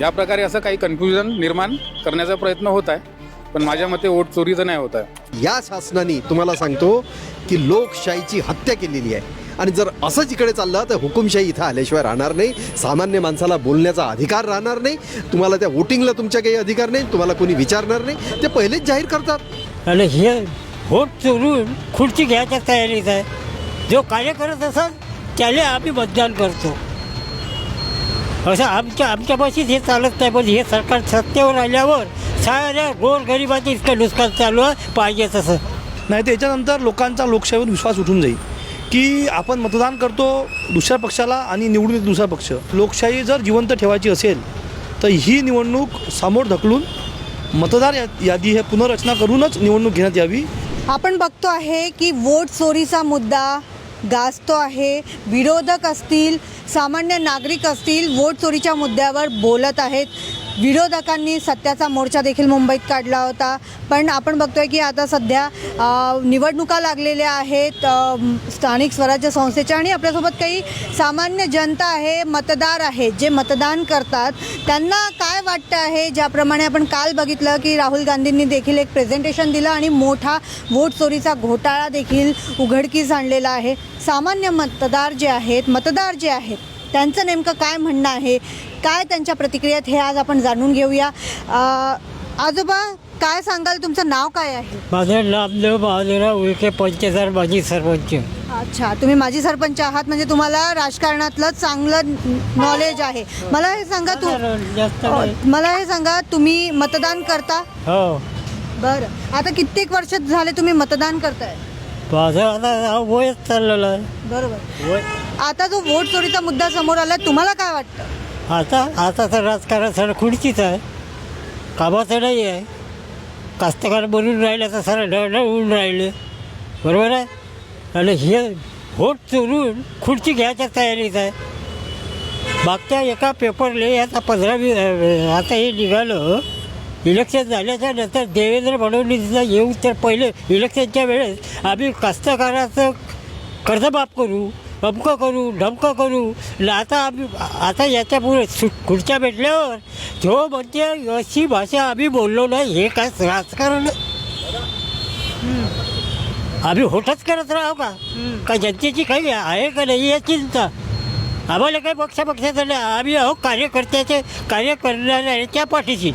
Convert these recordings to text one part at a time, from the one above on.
या प्रकारे असं काही कन्फ्युजन निर्माण करण्याचा प्रयत्न होत आहे पण माझ्या मते वोट चोरीचं नाही होत आहे. या शासनाने तुम्हाला सांगतो की लोकशाहीची हत्या केलेली आहे. आणि जर असंच इकडे चाललं तर हुकुमशाही इथं आल्याशिवाय राहणार नाही. सामान्य माणसाला बोलण्याचा अधिकार राहणार नाही. तुम्हाला त्या वोटिंगला तुमच्या काही अधिकार नाही. तुम्हाला कोणी विचारणार नाही. ते पहिलेच जाहीर करतात. आणि हे व्होट चोरून खुर्ची घ्यायच्या तयारीत आहे. जो कार्य करत असाल त्याला आम्ही मतदान करतो. असं आमच्या आमच्यापाशीच हे चालत नाही पण हे सरकार सत्तेवर आल्यावर साऱ्या गोरगरिबाचे इतकं नुकसान चालू आहे पाहिजे तसं. नाही त्याच्यानंतर लोकांचा लोकशाहीवर विश्वास उठून जाईल. की आपण मतदान करतो दुसऱ्या पक्षाला आणि निवडून येतो दुसरा पक्ष. लोकशाही जर जिवंत ठेवायची असेल तर ही निवडणूक समोर ढकलून मतदार या- यादी हे पुनर्रचना करूनच निवडणूक घेण्यात यावी. आपण बघतो आहे की वोट चोरीचा मुद्दा गाजतो आहे. विरोधक असतील सामान्य नागरिक असतील वोट चोरीच्या मुद्द्यावर बोलत आहेत. विरोधकांनी सत्याचा मोर्चा देखील मुंबईत काढला होता. पण आपण बघतोय की आता सध्या निवडणुका लागलेल्या आहेत स्थानिक स्वराज्य संस्थेच्या आणि आपल्यासोबत काही सामान्य जनता आहे मतदार आहेत जे मतदान करतात. त्यांना काय वाटतं आहे? ज्याप्रमाणे आपण काल बघितलं की राहुल गांधींनी देखील एक प्रेझेंटेशन दिलं आणि मोठा वोट चोरीचा घोटाळा देखील उघडकीस आणलेला आहे. सामान्य मतदार जे आहेत मतदार जे आहेत त्यांचं नेमकं काय म्हणणं आहे? काय त्यांच्या प्रतिक्रियात हे आज आपण जाणून घेऊया. आजोबा काय सांगाल? तुमचं नाव काय आहे? माझं नामदेव महादेवराव उळके पंचदार माजी सरपंच. अच्छा तुम्ही माजी सरपंच आहात म्हणजे तुम्हाला राजकारणातलं चांगलं नॉलेज आहे. मला हे सांगा तू जास्त अ, नाही. मला हे सांगा तुम्ही मतदान करता? हो. बरं. आता कित्येक वर्ष झाले तुम्ही मतदान करताय. माझं आता वयच चाललेलं आहे. बरोबर. वय आता जो वोट चोरीचा मुद्दा समोर आला तुम्हाला काय वाटतं? आता आता तर राजकारण सर खुर्चीच आहे. कामाचं नाही आहे. कास्तकार बनून राहिले तर सर डळ होऊन राहिले. बरोबर आहे? आणि हे व्होट चोरून खुर्ची घ्यायच्या तयारीत आहे. मागच्या एका पेपरले आता पंधरा वी आता हे निघालं. इलेक्शन झाल्याच्यानंतर देवेंद्र फडणवीसला येऊ तर पहिले इलेक्शनच्या वेळेस आम्ही कास्तकाराचं कर्जमाफ करू. अमकं करू ढमकं करू. न आता आम्ही आता याच्यापुढे सु खुर्च्या भेटल्यावर जो म्हणते अशी भाषा आम्ही बोललो नाही हे काय राजकारण? आम्ही होठच करत राहू का? का जनतेची काही आहे का नाही या चिंता? आम्हाला काही पक्षापक्षाचं नाही. आम्ही आहो कार्यकर्त्याचे कार्य करणाऱ्याच्या पाठीशी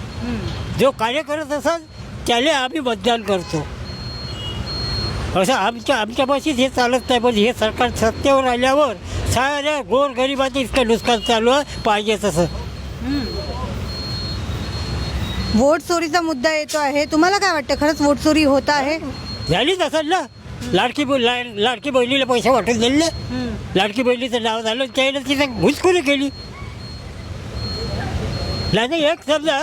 जो कार्य करत असाल त्याला आम्ही मतदान करतो. असं आमच्या आमच्यापाशीच हे चालत नाही पण हे सरकार सत्तेवर आल्यावर साऱ्या गोरगरिबाचे इतकं नुकसान चालू आहे पाहिजे तसं. वोट चोरीचा मुद्दा येतो आहे. तुम्हाला काय वाटतं? खरंच वोट चोरी होत आहे? झालीच असेल ना. लाडकी ब- ला लाडकी बहिणीला पैसे वाटून दिले लाडकी बहिणीचं नाव झालं त्याने तिथं घुसखोरी केली. नाही नाही, एक समजा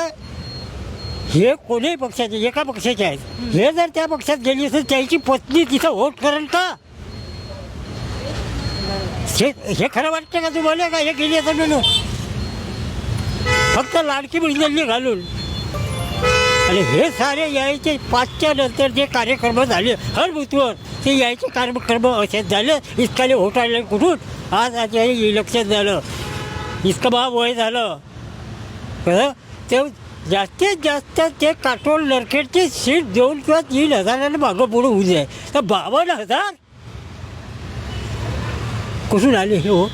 हे कोणीही पक्षाचे एका पक्षाचे आहेत. हे जर त्या पक्षात गेली असेल त्याची पत्नी तिथं वोट करेल का हे हे खरं वाटतं का तुम्हाला का हे गेली असं म्हणून? फक्त लाडकी बहिणींनी घालून. आणि हे सारे यायचे पाचच्या नंतर जे कार्यक्रम झाले हर बुथवर ते यायचे कार्यक्रम असे झाले इतकाले होटाळले कुठून? आज आज इलेक्शन झालं. इतकं बा वय झालं. कळलं? ते जास्तीत जास्त ते काटोल नरखेडची सीट देऊन किंवा तीन हजारानं मागं पुढं होऊ जाय तर बावन्न हजार? कुठून आले हे हो?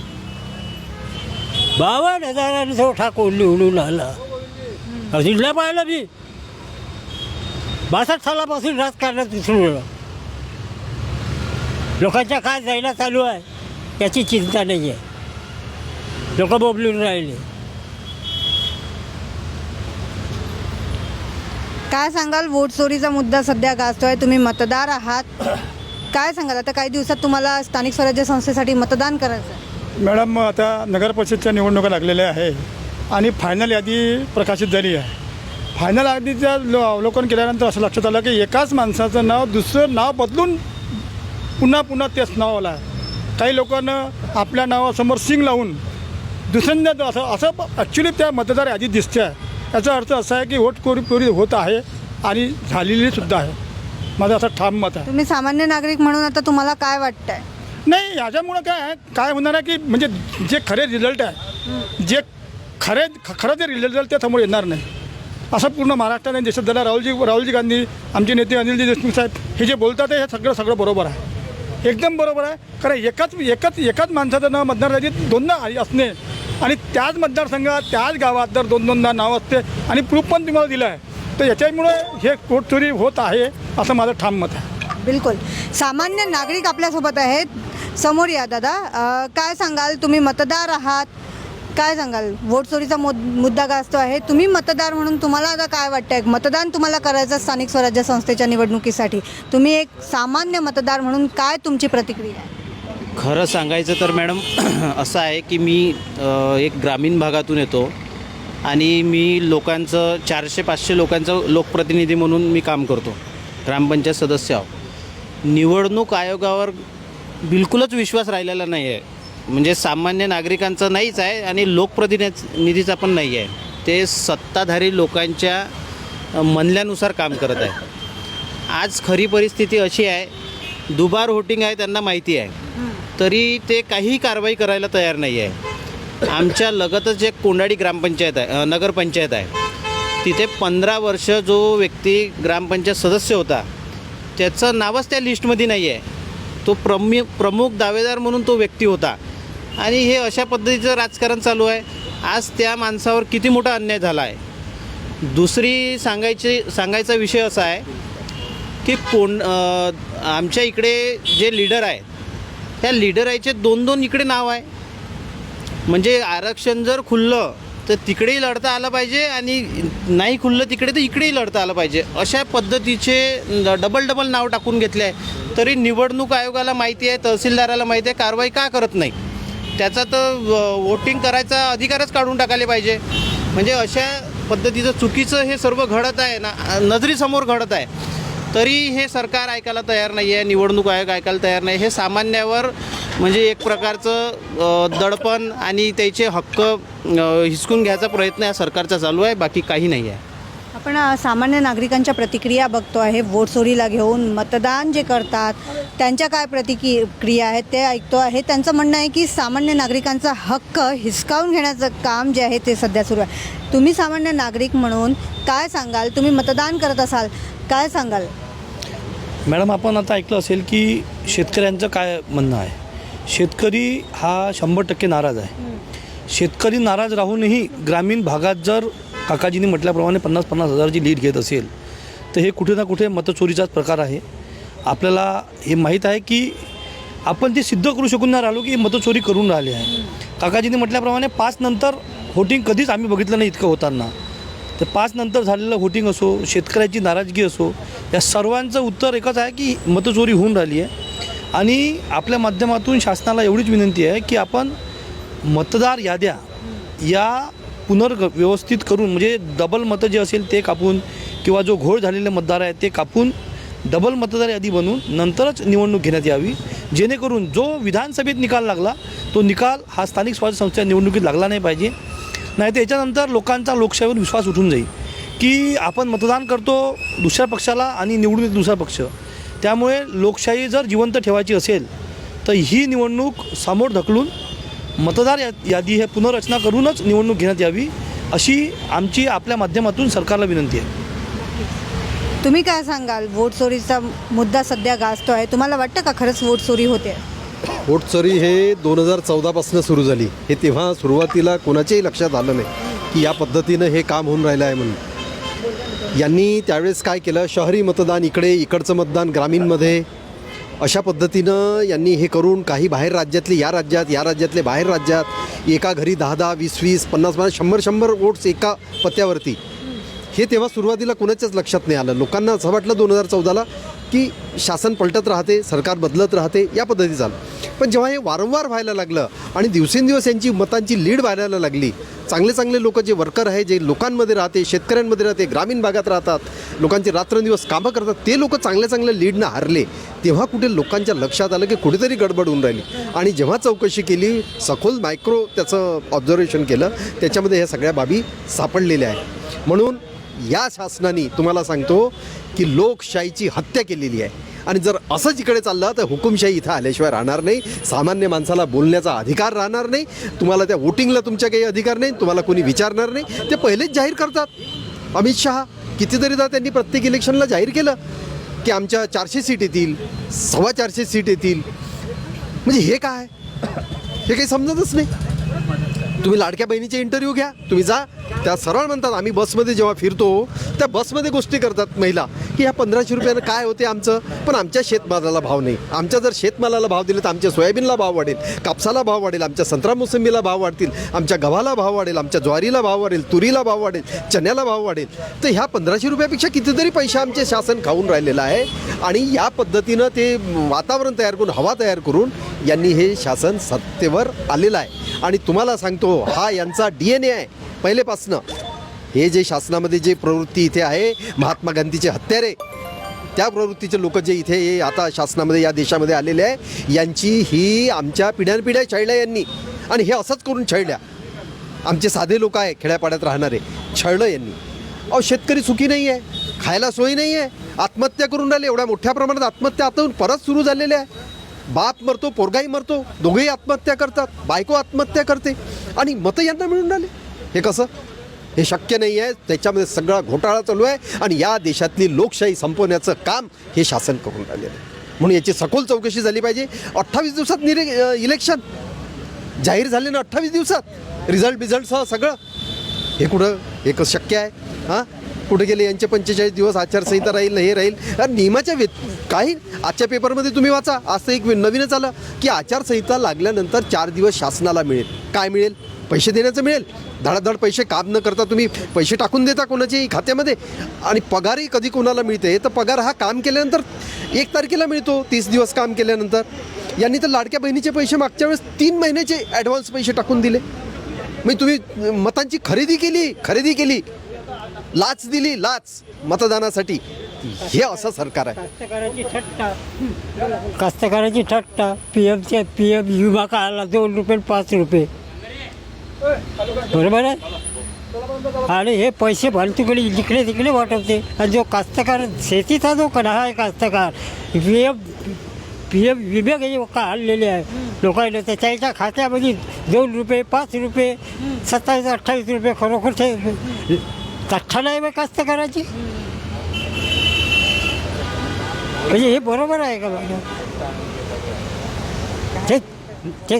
बावन्न हजाराने तो ठाकूर निवडून आला. अजून नाही पाहिलं मी. बासष्ट सालापासून राजकारणात सुरू लोकांच्या काय जायला चालू आहे. याची चिंता नाही आहे लोक बोबलून राहिले. काय सांगाल? वोट चोरीचा मुद्दा सध्या गाजतोय. तुम्ही मतदार आहात. काय सांगाल? आता काही दिवसात तुम्हाला स्थानिक स्वराज्य संस्थेसाठी मतदान करायचं आहे. मॅडम आता नगर परिषदच्या निवडणुका लागलेल्या आहे आणि फायनल यादी प्रकाशित झाली आहे. फायनल यादीचं लो अवलोकन केल्यानंतर असं लक्षात आलं की एकाच माणसाचं नाव दुसरं नाव बदलून पुन्हा पुन्हा तेच नाव आलं आहे काही लोकांना आपल्या नावासमोर सिंग लावून दुसऱ्यांदा असं असं ॲक्च्युली त्या मतदार यादीत दिसते आहे याचा अर्थ असा आहे की वोट कोरी चोरी होत आहे आणि झालेली सुद्धा आहे. माझं असं ठाम मत आहे. तुम्ही सामान्य नागरिक म्हणून आता तुम्हाला काय वाटतंय? नाही याच्यामुळं काय आहे काय होणार आहे की म्हणजे जे खरे रिझल्ट आहे जे खरे खरं जे रिझल्ट झालं ते समोर येणार नाही. असं पूर्ण महाराष्ट्राने देशात झालं. राहुलजी राहुलजी गांधी आमचे नेते अनिलजी देशमुख साहेब हे जे बोलतात हे सगळं सगळं बरोबर आहे. एकदम बरोबर आहे. कारण एकाच एकाच एकाच माणसाचं नाव मतदारयादीत दोनदा आ- असणे आणि त्याच मतदारसंघात त्याच गावात जर दोन दोनदा नाव असते आणि प्रूफ पण तुम्हाला दिलं आहे तर याच्यामुळे हे कोट चोरी होत आहे असं माझं ठाम मत आहे. बिलकुल. सामान्य नागरिक आपल्यासोबत आहेत. समोर या दादा. काय सांगाल? तुम्ही मतदार आहात. काय सांगाल? वोट चोरीचा मुद्दा गाजतो आहे? तुम्ही मतदार म्हणून तुम्हाला आता काय वाटतंय? मतदान तुम्हाला करायचं स्थानिक स्वराज्य संस्थेच्या निवडणुकीसाठी. तुम्ही एक सामान्य मतदार म्हणून काय तुमची प्रतिक्रिया आहे? खरं सांगायचं तर मॅडम असं आहे की मी एक ग्रामीण भागातून येतो आणि मी लोकांचं चारशे पाचशे लोकांचं लोकप्रतिनिधी म्हणून मी काम करतो. ग्रामपंचायत सदस्य आहो. निवडणूक आयोगावर बिलकुलच विश्वास राहिलेला नाही आहे म्हणजे सामान्य नागरिकांचा नाहीच आहे आणि लोकप्रतिनिधीचा पण नाही आहे ते सत्ताधारी लोकांच्या मनल्यानुसार म्हणल्यानुसार काम करत आहे. आज खरी परिस्थिती अशी आहे दुबार होटिंग आहे त्यांना माहिती आहे. तरी ते काहीही कारवाई करायला तयार नाही आहे. आमच्या लगतच एक कोंडाडी ग्रामपंचायत आहे नगरपंचायत आहे तिथे पंधरा वर्ष जो व्यक्ती ग्रामपंचायत सदस्य होता त्याचं नावच त्या लिस्टमध्ये नाही आहे. तो प्रमु प्रमुख दावेदार म्हणून तो व्यक्ती होता. आणि हे अशा पद्धतीचं राजकारण चालू आहे. आज त्या माणसावर किती मोठा अन्याय झाला आहे. दुसरी सांगायची सांगायचा विषय असा आहे की कोण आमच्या इकडे जे लीडर आहेत त्या लीडराचे दोन दोन इकडे नाव आहे. म्हणजे आरक्षण जर खुललं तर तिकडेही लढता आलं पाहिजे आणि नाही खुललं तिकडे तर इकडेही लढता आलं पाहिजे. अशा पद्धतीचे डबल डबल नाव टाकून घेतले आहे. तरी निवडणूक आयोगाला माहिती आहे तहसीलदाराला माहिती आहे कारवाई का करत नाही? त्याचा तर वोटिंग करायचा अधिकारच काढून टाकायला पाहिजे. म्हणजे अशा पद्धतीचं चुकीचं हे सर्व घडत आहे ना नजरीसमोर घडत आहे. तरी हे सरकार ऐकायला तयार नाही आहे निवडणूक आयोग ऐकायला तयार नाही हे सामान्यावर म्हणजे एक प्रकारचं दडपण आणि त्याचे हक्क हिसकून घ्यायचा प्रयत्न या सरकारचा चालू आहे बाकी काही नाही आहे आपण सामान्य नागरिकांच्या प्रतिक्रिया बघतो आहे वोट चोरीला घेऊन मतदान जे करतात त्यांच्या काय प्रतिक्रिया आहेत ते ऐकतो आहे. त्यांचं म्हणणं आहे की सामान्य नागरिकांचा हक्क हिसकावून घेण्याचं काम जे आहे ते सध्या सुरू आहे. तुम्ही सामान्य नागरिक म्हणून काय सांगाल? तुम्ही मतदान करत असाल काय सांगाल? मॅडम आपण आता ऐकलं असेल की शेतकऱ्यांचं काय म्हणणं आहे? शेतकरी हा शंभर टक्के नाराज आहे. शेतकरी नाराज राहूनही ग्रामीण भागात जर काकाजींनी म्हटल्याप्रमाणे पन्नास पन्नास हजाराची लीड घेत असेल तर हे कुठे ना कुठे मतचोरीचाच प्रकार आहे. आपल्याला हे माहीत आहे की आपण ते सिद्ध करू शकून नाही राहिलो की मतचोरी करून राहिले आहे. काकाजींनी म्हटल्याप्रमाणे पाच नंतर व्होटिंग कधीच आम्ही बघितलं नाही इतकं होताना. तर पाच नंतर झालेलं व्होटिंग असो शेतकऱ्याची नाराजगी असो या सर्वांचं उत्तर एकच आहे की मतचोरी होऊन राहिली आहे. आणि आपल्या माध्यमातून शासनाला एवढीच विनंती आहे की आपण मतदार याद्या या पुनर्व्यवस्थित करून म्हणजे डबल मतं जे असेल ते कापून किंवा जो घोळ झालेले मतदार आहे ते कापून डबल मतदार यादी बनवून नंतरच निवडणूक घेण्यात यावी. जेणेकरून जो विधानसभेत निकाल लागला तो निकाल हा स्थानिक स्वराज्य संस्थेच्या निवडणुकीत लागला नाही पाहिजे. नाही तर याच्यानंतर लोकांचा लोकशाहीवर विश्वास उठून जाईल की आपण मतदान करतो दुसऱ्या पक्षाला आणि निवडून येतो दुसरा पक्ष. त्यामुळे लोकशाही जर जिवंत ठेवायची असेल तर ही निवडणूक समोर ढकलून मतदार या यादी हे पुनर्रचना करूनच निवडणूक घेण्यात यावी अशी आमची आपल्या माध्यमातून सरकारला विनंती आहे. तुम्ही काय सांगाल? वोट चोरीचा मुद्दा सध्या गाजतो आहे तुम्हाला वाटतं का खरंच वोट चोरी होते? वोट हे दोन हजार चौदापासून सुरू झाली. हे तेव्हा सुरुवातीला कोणाच्याही लक्षात आलं नाही की या पद्धतीनं हे काम होऊन राहिलं आहे म्हणून. यांनी त्यावेळेस काय केलं? शहरी मतदान इकडे इकडचं मतदान ग्रामीणमध्ये. अशा पद्धतीनं यांनी हे करून काही बाहेर राज्यातले या राज्यात या राज्यातले बाहेर राज्यात एका घरी दहा दहा वीस वीस पन्नास पन्नास शंभर शंभर वोट्स एका पत्त्यावरती. हे तेव्हा सुरुवातीला कुणाच्याच लक्षात नाही आलं. लोकांना असं वाटलं दोन हजार चौदाला की शासन पलटत राहते सरकार बदलत राहते या पद्धती झालं. पण जेव्हा हे वारंवार व्हायला लागलं आणि दिवसेंदिवस यांची मतांची लीड व्हायला लागली चांगले चांगले लोक जे वर्कर आहे जे लोकांमध्ये राहते शेतकऱ्यांमध्ये राहते ग्रामीण भागात राहतात लोकांचे रात्रंदिवस कामं करतात ते लोक चांगल्या चांगल्या लीडनं हारले तेव्हा कुठे लोकांच्या लक्षात आलं की कुठेतरी गडबड होऊन राहिली. आणि जेव्हा चौकशी केली सखोल मायक्रो त्याचं ऑब्झर्वेशन केलं त्याच्यामध्ये ह्या सगळ्या बाबी सापडलेल्या आहे म्हणून या शासनाने तुम्हाला सांगतो की लोकशाहीची हत्या केलेली आहे. आणि जर असंच इकडे चाललं तर हुकुमशाही इथं आल्याशिवाय राहणार नाही. सामान्य माणसाला बोलण्याचा अधिकार राहणार नाही. तुम्हाला त्या वोटिंगला तुमच्या काही अधिकार नाही. तुम्हाला कोणी विचारणार नाही. ते पहिलेच जाहीर करतात. अमित शहा कितीतरीदा त्यांनी प्रत्येक इलेक्शनला जाहीर केलं की आमच्या चारशे सीट येतील सव्वा चारशे सीट येतील. म्हणजे हे काय? हे काही समजतच नाही. तुम्ही लाडक्या बहिणीचे इंटरव्ह्यू घ्या तुम्ही जा. त्या सरळ म्हणतात आम्ही बसमध्ये जेव्हा फिरतो त्या बसमध्ये गोष्टी करतात महिला. की ह्या पंधराशे रुपयानं काय होते आमचं? पण आमच्या शेतमालाला भाव नाही. आमच्या जर शेतमालाला भाव दिले तर आमच्या सोयाबीनला भाव वाढेल कापसाला भाव वाढेल आमच्या संत्रा मोसंबीला भाव वाढतील आमच्या गव्हाला भाव वाढेल आमच्या ज्वारीला भाव वाढेल तुरीला भाव वाढेल चण्याला भाव वाढेल. तर ह्या पंधराशे रुपयापेक्षा कितीतरी पैसे आमचे शासन खाऊन राहिलेलं आहे. आणि या पद्धतीनं ते वातावरण तयार करून हवा तयार करून यांनी हे शासन सत्तेवर आलेलं आहे. आणि तुम्हाला सांगतो हा यांचा डी एन ए आहे पहिलेपासनं. हे जे शासनामध्ये जे प्रवृत्ती इथे आहे महात्मा गांधीचे हत्यारे त्या प्रवृत्तीचे लोक जे इथे हे आता शासनामध्ये या देशामध्ये आलेले आहे यांची ही आमच्या पिढ्यानपिढ्या छळल्या यांनी. आणि हे असंच करून छळल्या. आमचे साधे लोक आहे खेड्यापाड्यात राहणारे. छळलं यांनी. अहो शेतकरी सुखी नाही आहे खायला सोयी नाही आहे. आत्महत्या करून राहिले एवढ्या मोठ्या प्रमाणात आत्महत्या आता परत सुरू झालेल्या आहे. बाप मरतो पोरगाई मरतो दोघेही आत्महत्या करतात बायको आत्महत्या करते आणि मतं यांना मिळून राहिले. हे कसं? हे शक्य नाही आहे. त्याच्यामध्ये सगळा घोटाळा चालू आहे आणि या देशातली लोकशाही संपवण्याचं काम हे शासन करून राहिलेलं आहे म्हणून याची सखोल चौकशी झाली पाहिजे. अठ्ठावीस दिवसात निरे इलेक्शन जाहीर झाले ना अठ्ठावीस दिवसात. रिझल्ट बिझल्टसह सगळं. हे कुठं? हे कसं शक्य आहे? हां? कुठे गेले यांचे पंचेचाळीस दिवस आचारसंहिता राहील हे राहील. नियमाच्या व्यत काही आजच्या पेपरमध्ये तुम्ही वाचा. आज एक नवीनच आलं की आचारसंहिता लागल्यानंतर चार दिवस शासनाला मिळेल. काय मिळेल? पैसे देण्याचं मिळेल. धडाधड पैसे काम न करता तुम्ही पैसे टाकून देता कोणाच्याही खात्यामध्ये. आणि पगारही कधी कोणाला मिळते? तर पगार हा काम केल्यानंतर एक तारखेला मिळतो. तीस दिवस काम केल्यानंतर. यांनी तर लाडक्या बहिणीचे पैसे मागच्या वेळेस तीन महिन्याचे ॲडव्हान्स पैसे टाकून दिले. मग तुम्ही मतांची खरेदी केली खरेदी केली. लाच दिली लाच मतदानासाठी. हे असं सरकार आहे. कास्तकाराची थट्टा कास्तकाराची थट्टा पी एमचे पी एम विमा काढला दोन रुपये पाच रुपये. बरोबर आहे? आणि हे पैसे फालतूकडे जिकडे तिकडे वाटवते. आणि जो कास्तकार शेतीचा जो कणा आहे कास्तकार पी एम पी एम विमे हे काढलेले आहे लोकांना त्याच्या खात्यामध्ये दोन रुपये पाच रुपये सत्तावीस अठ्ठावीस रुपये खरोखर ते तठ्ठा नाही बा कास्तकाराची म्हणजे हे बरोबर आहे का मॅडम ते ते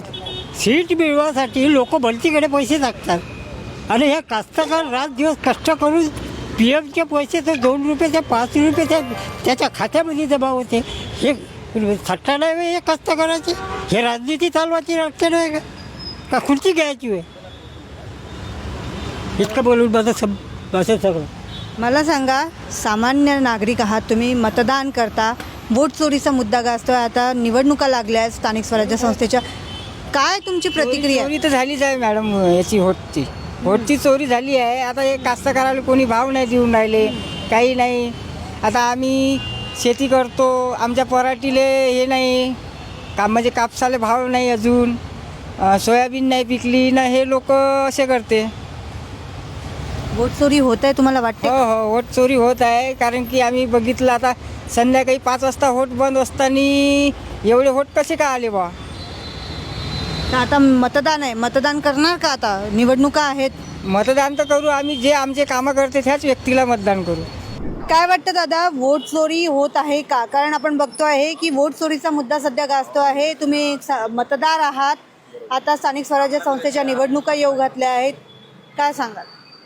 सीट मिळवासाठी लोक भलतीकडे पैसे टाकतात. आणि हे कास्तकार रात दिवस कष्ट करून पी एमचे पैसे तर दोन रुपये पाच रुपये त्या त्याच्या खात्यामध्ये जमा होते. हे थट्टा नाही हे कष्टकराचे हे राजनीती चालवायची लागते नाही का? का खुर्ची घ्यायची आहे इतकं बोलून माझं सब माझं सगळं. मला सांगा सामान्य नागरिक आहात तुम्ही मतदान करता वोट चोरीचा मुद्दा गाजतोय आता निवडणुका लागल्या आहेत स्थानिक स्वराज्य संस्थेच्या. काय तुमची प्रतिक्रिया? चोरी तर झालीच आहे मॅडम याची होटची होटची चोरी झाली आहे आता हे कास्तकाराला कोणी भाव नाही देऊन राहिले काही नाही. आता आम्ही शेती करतो आमच्या पराठीले हे नाही का म्हणजे कापसाला भाव नाही अजून अं, सोयाबीन नाही पिकली ना हे लोक असे करते. वोट चोरी होत आहे तुम्हाला हो वाटते? हो होट चोरी होत आहे. कारण की आम्ही बघितलं आता संध्याकाळी पाच वाजता होट बंद असताना एवढे होट कसे का आले बा तर आता मतदान आहे. मतदान करणार का आता? निवडणुका आहेत. मतदान तर करू आम्ही जे आमचे कामं करते त्याच व्यक्तीला मतदान करू. काय वाटतं दादा? वोट चोरी होत आहे का? कारण आपण बघतो आहे की वोट चोरीचा मुद्दा सध्या गाजतो आहे. तुम्ही एक सा- मतदार आहात. आता स्थानिक स्वराज्य संस्थेच्या निवडणुका येऊ घातल्या आहेत. काय सांगाल?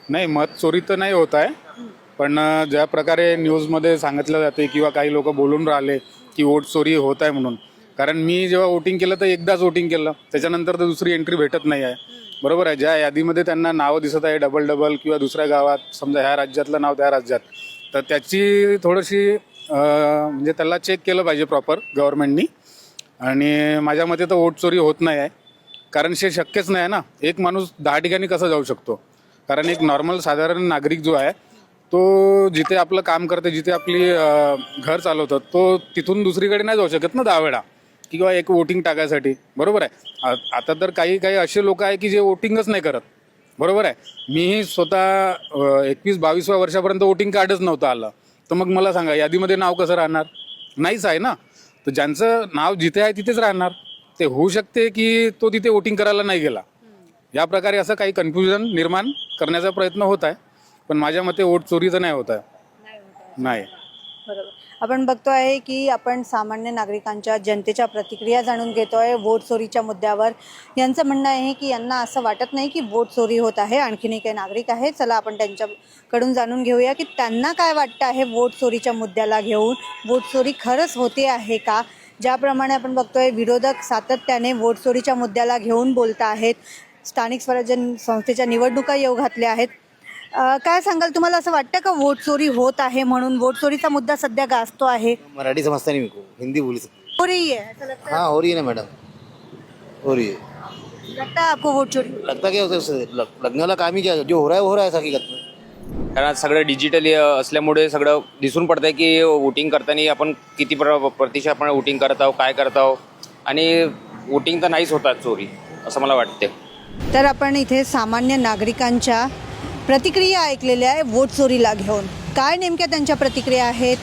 नाही मत चोरी तर नाही होत आहे. पण ज्या प्रकारे न्यूजमध्ये सांगितलं जाते किंवा काही लोक बोलून राहिले की वोट चोरी होत आहे म्हणून. कारण मी जेव्हा वोटिंग केलं तर एकदाच वोटिंग केलं. त्याच्यानंतर तर दुसरी एंट्री भेटत नाही आहे. बरोबर आहे ज्या यादीमध्ये त्यांना नावं दिसत आहे डबल डबल किंवा दुसऱ्या गावात समजा ह्या राज्यातलं नाव त्या राज्यात. तर त्याची थोडीशी म्हणजे त्याला चेक केलं पाहिजे प्रॉपर गव्हर्मेंटनी आणि माझ्या मते तर वोट चोरी होत नाही आहे. कारण हे शक्यच नाही आहे ना. एक माणूस दहा ठिकाणी कसा जाऊ शकतो? कारण एक नॉर्मल साधारण नागरिक जो आहे तो जिथे आपलं काम करते जिथे आपली घर चालवतं तो तिथून दुसरीकडे नाही जाऊ शकत ना दहा वेळा. किंवा एक वोटिंग टाकायसाठी. बरोबर आहे? आ- आता तर काही काही असे लोक आहे की जे वोटिंगच नाही करत. बरोबर आहे? मीही स्वतः एकवीस बावीसव्या वर्षापर्यंत वोटिंग कार्डच नव्हतं आलं. तर मग मला सांगा यादीमध्ये नाव कसं राहणार? नाहीच आहे ना? तर ज्यांचं नाव जिथे आहे तिथेच राहणार. ते होऊ शकते की तो तिथे वोटिंग करायला नाही गेला. या प्रकारे असं काही कन्फ्युजन निर्माण करण्याचा प्रयत्न होत आहे पण माझ्या मते वोट चोरीचं नाही होत आहे. नाही बरोबर. आपण बघतो आहे की आपण सामान्य नागरिकांच्या जनतेच्या प्रतिक्रिया जाणून घेतो आहे वोट चोरीच्या मुद्द्यावर. यांचं म्हणणं आहे की यांना असं वाटत नाही की वोट चोरी होत आहे आणखीनही काही नागरिक आहेत चला आपण त्यांच्याकडून जाणून घेऊया की त्यांना काय वाटतं आहे वोट चोरीच्या मुद्द्याला घेऊन. वोट चोरी खरंच होते आहे का? ज्याप्रमाणे आपण बघतोय विरोधक सातत्याने वोट चोरीच्या मुद्द्याला घेऊन बोलत आहेत. स्थानिक स्वराज्य संस्थेच्या निवडणुका येऊ घातल्या आहेत. काय सांगाल? तुम्हाला असं वाटतं का वोट चोरी होत आहे म्हणून? वोट चोरीचा मुद्दा सध्या गाजतो आहे. मराठी समझता नहीं मेरे को. हिंदी बोली सकते हो रही है ऐसा लगता हाँ हो रही है ना मैडम. हो रही है है लगता है आपको वोट चोरी? लगता क्या है उससे? लग- लगने वाला काम ही क्या है? जो हो रहा है वो हो रहा है हकीकत में कारण आज सगळं डिजिटली असल्यामुळे सगळं दिसून पडतंय की वोटिंग करताना आपण किती प्र प्रतिशत आपण वोटिंग करत आहोत काय करत आहोत. आणि वोटिंग तर नाहीच होतात चोरी असं मला वाटते तर आपण इथे सामान्य नागरिकांच्या प्रतिक्रिया ऐकलेल्या आहे वोट चोरीला घेऊन. काय नेमक्या त्यांच्या प्रतिक्रिया आहेत?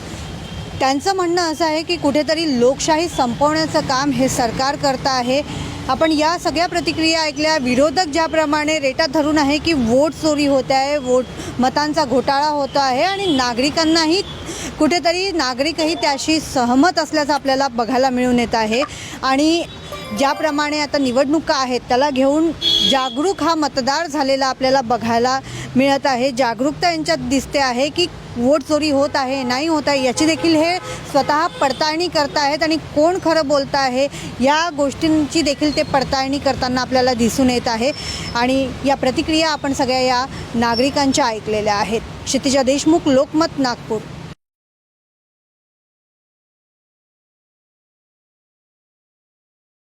त्यांचं म्हणणं असं आहे की कुठेतरी लोकशाही संपवण्याचं काम हे सरकार करतं आहे. आपण या सगळ्या प्रतिक्रिया ऐकल्या. विरोधक ज्याप्रमाणे रेटात धरून आहे की वोट चोरी होत आहे वोट मतांचा घोटाळा होतो आहे आणि नागरिकांनाही कुठेतरी नागरिकही त्याशी सहमत असल्याचं आपल्याला बघायला मिळून येत आहे. आणि ज्याप्रमाणे आता निवडणुका आहेत त्याला घेऊन जागरूक हा मतदार झालेला आपल्याला बघायला मिळत आहे. जागरूकता यांच्यात दिसते आहे की वोट चोरी होत आहे नाही होत आहे याची देखील हे स्वतः पडताळणी करत आहेत आणि कोण खरं बोलत आहे या गोष्टींची देखील ते पडताळणी करताना आपल्याला दिसून येत आहे. आणि या प्रतिक्रिया आपण सगळ्या या नागरिकांच्या ऐकलेल्या आहेत. क्षितिजा देशमुख लोकमत नागपूर.